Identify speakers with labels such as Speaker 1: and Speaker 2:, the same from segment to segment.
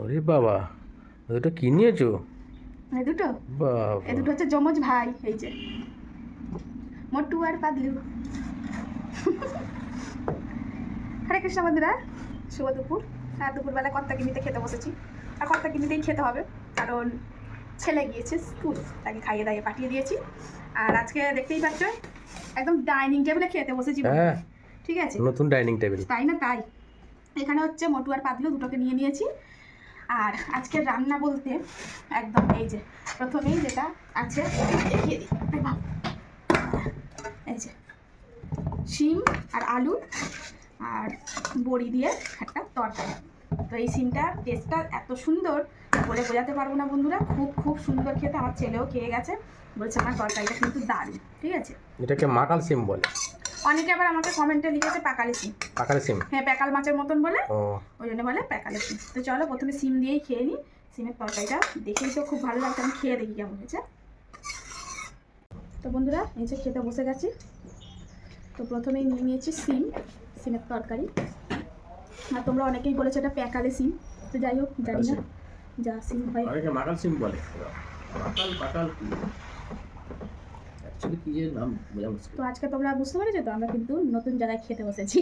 Speaker 1: ওরে বাবা দুটো কি নিয়েছো?
Speaker 2: এই দুটো।
Speaker 1: বাবা।
Speaker 2: এই দুটো হচ্ছে যমজ ভাই এই যে। মোটু আর পাদলু হরে কৃষ্ণ বন্ধুরা শুভ দুপুর। আর দুপুরবেলা কর্তা কিনিতে খেতে বসেছি। আর কর্তা কিনিতেই খেতে হবে কারণ ছেলে গিয়েছে স্কুল তাকে খাইয়ে দাইয়ে পাঠিয়ে দিয়েছি। আর আজকে দেখতেই পাচ্ছ একদম ডাইনিং টেবিলে খেতে বসেছি
Speaker 1: হ্যাঁ
Speaker 2: ঠিক আছে?
Speaker 1: নতুন ডাইনিং টেবিল।
Speaker 2: তাই না তাই। এখানে হচ্ছে মোটু আর পাতলু দুটোকে নিয়ে নিয়েছি। আর আজকে রান্না বলতে একদম এই যে, প্রথমেই যেটা আছে, দেখিয়ে দিই। এই যে, শিম আর আলু আর বড়ি দিয়ে একটা তরকারি। তো এই সিমটার টেস্টটা এত সুন্দর, বলে বোঝাতে পারব না বন্ধুরা, খুব খুব সুন্দর খেতে, আমার ছেলেও খেয়ে গেছে, বলছে আমার তরকারিটা কিন্তু দারুণ, ঠিক আছে?
Speaker 1: এটাকে মাকাল সিম বলে।
Speaker 2: অনেকে আবার আমাকে কমেন্টে লিখেছে পাকালি সিম।
Speaker 1: পাকাল সিম?
Speaker 2: হ্যাঁ প্যাকাল মাছের মতন বলে। ওই জন্য বলে প্যাকালে সিম। তো চলো প্রথমে সিম দিয়েই খেয়ে নিই সিমের তরকারিটা দেখেই তো খুব ভালো লাগছে। আমি খেয়ে দেখি কেমন হয়েছে। তো বন্ধুরা যে খেতে বসে গেছি। তো প্রথমেই নিয়ে নিয়েছি সিম সিমের তরকারি। আর তোমরা অনেকেই বলেছ এটা প্যাকালে সিম। তো যাই হোক জানি না যা সিম হয়।
Speaker 1: মাকাল সিম বলে। অ্যাকচুয়ালি কি যে নাম বোঝা মুশকিল।
Speaker 2: তো আজকে তোমরা বুঝতে পেরেছ তো? আমরা কিন্তু নতুন জায়গায় খেতে বসেছি।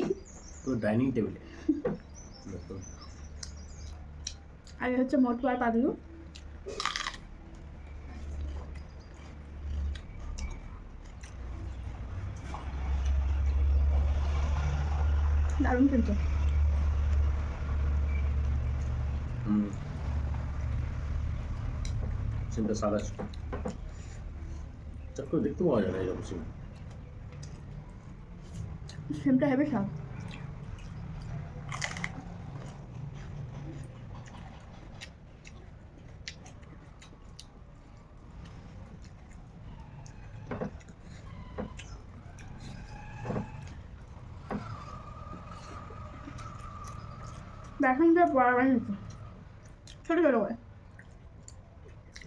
Speaker 1: তো ডাইনিং টেবিলে।
Speaker 2: আর হচ্ছে মোটু আর পাদলু দারুণ কিন্তু।
Speaker 1: হুম। সিমটা সাদা করে দেখতে পাওয়া যায় না এরকম সিম
Speaker 2: সিমটা হেবে স্বাদ বেসন দিয়ে বড়া বানিয়ে নিচ্ছি ছোটো ছোটো করে।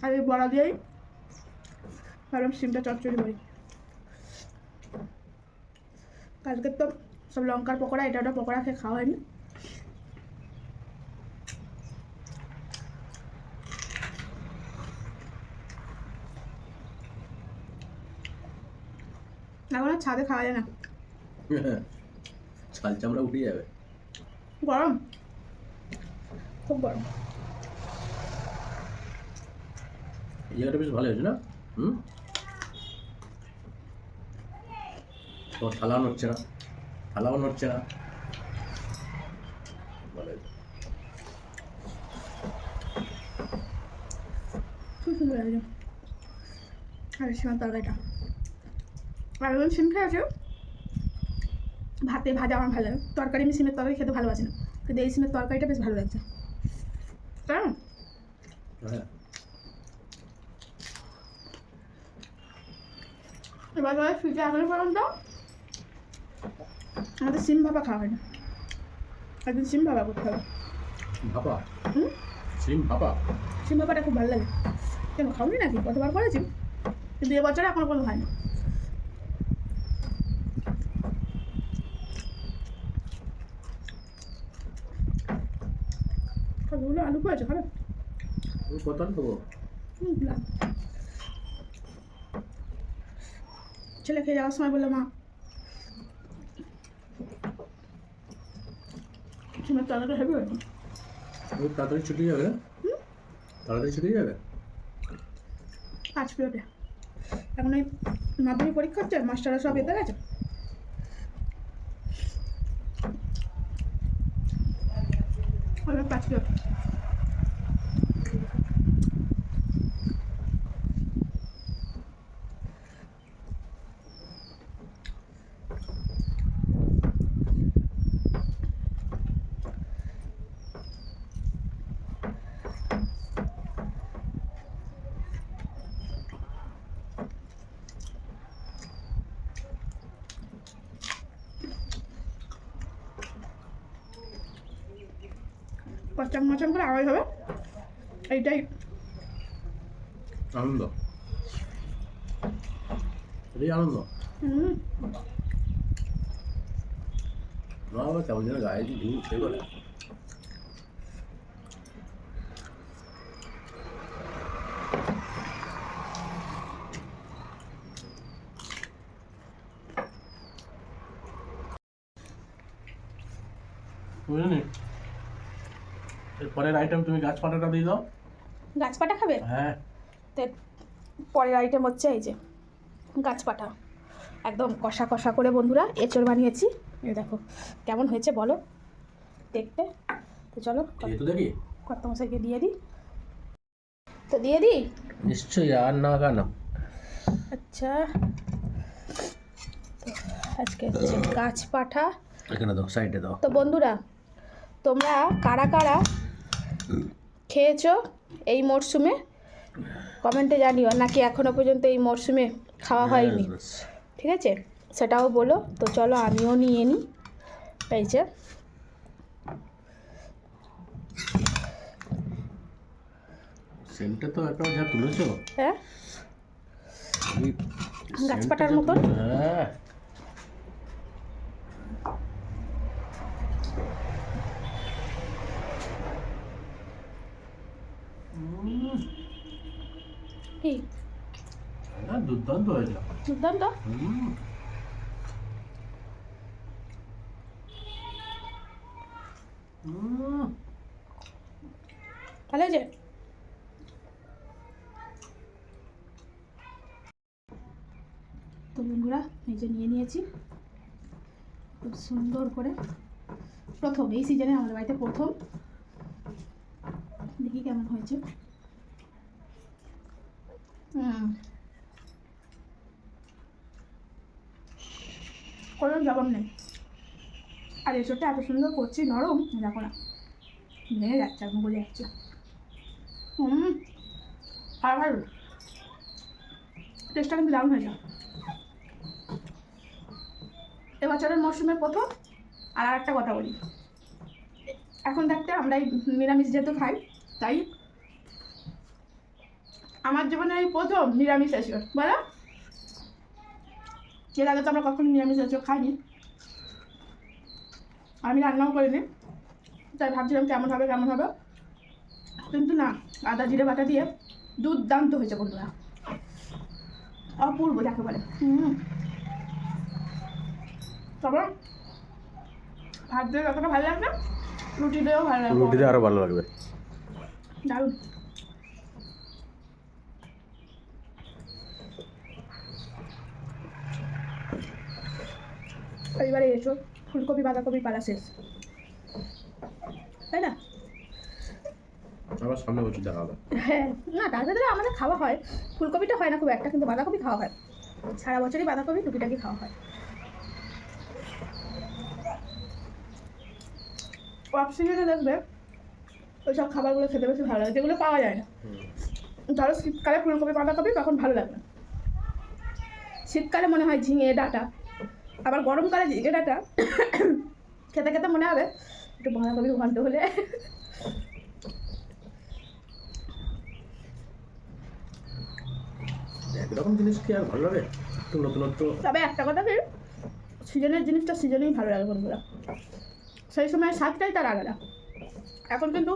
Speaker 2: আর এই বড়া দিয়েই ভাবলাম সিমটা চচ্চড়ি করি। কালকে তো সব লঙ্কার পকোড়া এটা ওটা পকোড়া খেয়ে খাওয়া হয়নি। এখন আর ছাদে খাওয়া যায় না।
Speaker 1: ছাল চামড়া উঠে যাবে।
Speaker 2: গরম? খুব গরম।
Speaker 1: এই জায়গাটা বেশ ভালো হয়েছে না? হুম? তোমার থালাও নড়ছে না। থালাও নড়ছে না। ভালো
Speaker 2: খুব সুন্দর লাগছে আর সিমের তরকারিটা। আর যখন সিম খেয়েছে ভাতে ভাজা আমার ভালো লাগে। তরকারি আমি সিমের তরকারি খেতে ভালোবাসি না। কিন্তু এই সিমের তরকারিটা বেশ ভালো লাগছে। তাই
Speaker 1: হ্যাঁ।
Speaker 2: এবার ফ্রিজে আগুন পর্যন্ত। আমাদের সিম ভাপা খাওয়া হয় না। একদিন সিম ভাপা করতে হবে।
Speaker 1: ভাপা?
Speaker 2: হুম?
Speaker 1: সিম ভাপা?
Speaker 2: সিম ভাপাটা খুব ভালো লাগে। কেন খাওনি নাকি? কতবার করেছি। কিন্তু এবছরে এখনও কোনো হয়নি কতগুলো আলু করেছে খাবে?
Speaker 1: কত
Speaker 2: হুম, দিলাম। ছেলে খেয়ে যাওয়ার সময় বলল মা সিমের তাড়াতাড়ি হবে
Speaker 1: ওই তাড়াতাড়ি ছুটি যাবে? তাড়াতাড়ি ছুটি যাবে?
Speaker 2: পাঁচ মিনিটে। এখন ওই মাধ্যমিক পরীক্ষা হচ্ছে মাস্টাররা সব এতে গেছে? পাঁচ প্লেট চাং মাচাং করে আওয়াজ হবে এইটাই
Speaker 1: আনন্দ এটাই আনন্দ
Speaker 2: হুম
Speaker 1: মা বাবা কেমন যেন গায়ে ঢিউ উঠে
Speaker 3: গেল বুঝলেন পরের আইটেম তুমি গাছ পাটাটা দিয়ে দাও।
Speaker 2: গাছপাটা খাবে?
Speaker 3: হ্যাঁ।
Speaker 2: তো পরের আইটেম হচ্ছে এই যে গাছপাটা। একদম কষা কষা করে বন্ধুরা এঁচড় বানিয়েছি। এই দেখো কেমন হয়েছে বলো? দেখতে। তো চলো
Speaker 3: খেয়ে তো দেখি।
Speaker 2: কত মশাইকে দিয়ে দিই। তো দিয়ে দিই?
Speaker 3: নিশ্চয়ই আর না কেন
Speaker 2: আচ্ছা। আজকে হচ্ছে গাছপাঠা।
Speaker 3: এখানে দাও সাইডে দাও।
Speaker 2: তো বন্ধুরা তোমরা কারা কারা খেয়েছো এই মরশুমে কমেন্টে জানিও নাকি এখনও পর্যন্ত এই মরশুমে খাওয়া হয়নি? ঠিক আছে? সেটাও বলো। তো চলো আমিও নিয়ে নিই। এই যে।
Speaker 3: সেন্টটা তো একটা যা তুলেছো।
Speaker 2: হ্যাঁ?
Speaker 3: scent
Speaker 2: মতন?
Speaker 3: হ্যাঁ উম,
Speaker 2: কি
Speaker 3: না, দুর্দান্ত হয়েছে
Speaker 2: দুর্দান্ত ভালো হয়েছে? তো বন্ধুরা এই যে নিয়ে নিয়েছি। খুব সুন্দর করে। প্রথম এই সিজনে আমাদের বাড়িতে প্রথম। দেখি কেমন হয়েছে। হুম। কোনো জবাব নেই। আর এসবটা এত সুন্দর করছি নরম? দেখো না। ভেঙে যাচ্ছে এখন বলে যাচ্ছে। হুম আর ভালো। টেস্টটা কিন্তু দারুণ হয়েছে। এবছরের মরশুমের প্রথম আর একটা কথা বলি। এখন থাকতে আমরা নিরামিষ যেহেতু খাই, তাই আমার জীবনে এই প্রথম নিরামিষ এসে বলো? এর আগে তো আমরা কখনো নিরামিষ এসে খাইনি। আমি রান্নাও করিনি তাই ভাবছিলাম কেমন হবে কেমন হবে। কিন্তু না আদা জিরে বাটা দিয়ে দুর্দান্ত হয়েছে বন্ধুরা। অপূর্ব যাকে বলে। হুম। তবে ভাত দিয়ে যতটা ভালো লাগবে রুটি দিয়েও ভালো লাগবে
Speaker 3: রুটিতে আরও ভালো লাগবে।
Speaker 2: দারুণ। এবারে এসো ফুলকপি বাঁধাকপি পালা শেষ। তাই না?
Speaker 3: আবার সামনে বছর দেখা হবে।
Speaker 2: হ্যাঁ না তার ভেতরে আমাদের খাওয়া হয়। ফুলকপিটা হয় না খুব একটা কিন্তু বাঁধাকপি খাওয়া হয়। সারা বছরই বাঁধাকপি টুকিটাকি খাওয়া হয়। অফ সিজনে দেখবে ওই সব খাবারগুলো খেতে বেশি ভালো লাগে যেগুলো পাওয়া যায় না। ধরো শীতকালে ফুলকপি বাঁধাকপি তখন ভালো লাগে না শীতকালে মনে হয় ঝিঙে ডাটা আবার গরমকালে ঝিঙে ডাটা খেতে খেতে মনে হবে একটু বাঁধাকপি ঘন্ট হলে।
Speaker 3: একরকম জিনিস কি আর ভালো লাগে? একটু নতুনত্ব।
Speaker 2: তবে একটা কথা কি সিজনের জিনিসটা সিজনেই ভালো লাগে বন্ধুরা। সেই সময় স্বাদটাই তার আলাদা। এখন কিন্তু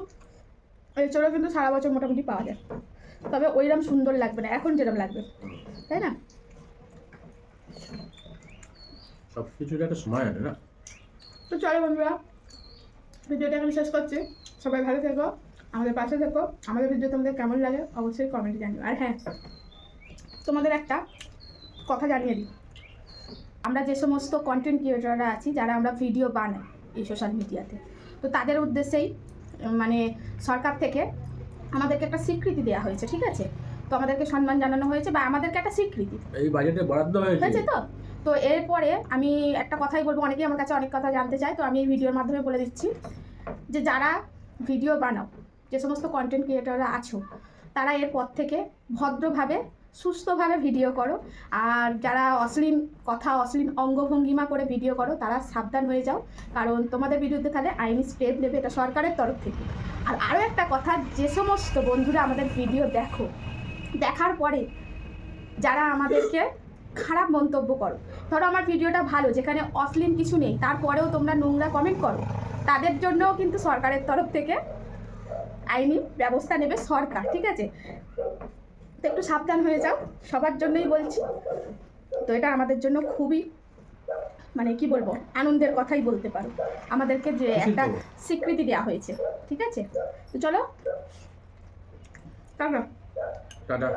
Speaker 2: এছাড়াও কিন্তু সারা বছর মোটামুটি পাওয়া যায়। তবে ওইরকম সুন্দর লাগবে না এখন যেরকম লাগবে। তাই না?
Speaker 3: সব কিছুর একটা সময় আছে না?
Speaker 2: তো চলো বন্ধুরা ভিডিওটা এখন শেষ করছি। সবাই ভালো থেকো আমাদের পাশে থেকো। আমাদের ভিডিও তোমাদের কেমন লাগে অবশ্যই কমেন্টে জানিও। আর হ্যাঁ তোমাদের একটা কথা জানিয়ে দিই। আমরা যে সমস্ত কন্টেন্ট ক্রিয়েটররা আছি যারা আমরা ভিডিও বানাই এই সোশ্যাল মিডিয়াতে তো তাদের উদ্দেশ্যেই মানে সরকার থেকে আমাদেরকে একটা স্বীকৃতি দেওয়া হয়েছে ঠিক আছে? তো আমাদেরকে সম্মান জানানো হয়েছে বা আমাদেরকে একটা স্বীকৃতি।
Speaker 3: এই বাজেটে বরাদ্দ হয়েছে।
Speaker 2: হয়েছে তো? তো এরপরে আমি একটা কথাই বলব, অনেকেই আমার কাছে অনেক কথা জানতে চায়, তো আমি এই ভিডিওর মাধ্যমে বলে দিচ্ছি যে যারা ভিডিও বানাও, যে সমস্ত কন্টেন্ট ক্রিয়েটররা আছো, তারা এরপর থেকে ভদ্রভাবে, সুস্থভাবে ভিডিও করো, আর যারা অশ্লীল কথা, অশ্লীল অঙ্গভঙ্গিমা করে ভিডিও করো, তারা সাবধান হয়ে যাও, কারণ তোমাদের বিরুদ্ধে তাহলে আইনি স্টেপ নেবে এটা সরকারের তরফ থেকে। আর আরও একটা কথা, যে সমস্ত বন্ধুরা আমাদের ভিডিও দেখো, দেখার পরে যারা আমাদেরকে খারাপ মন্তব্য করো। ধরো আমার ভিডিওটা ভালো যেখানে অশ্লীল কিছু নেই তারপরেও তোমরা নোংরা কমেন্ট করো। তাদের জন্যও কিন্তু সরকারের তরফ থেকে আইনি ব্যবস্থা নেবে সরকার ঠিক আছে? তো একটু সাবধান হয়ে যাও সবার জন্যই বলছি। তো এটা আমাদের জন্য খুবই মানে কি বলব আনন্দের কথাই বলতে পারো। আমাদেরকে যে একটা স্বীকৃতি দেওয়া হয়েছে ঠিক আছে? তো চলো। টাটা।
Speaker 1: টাটা।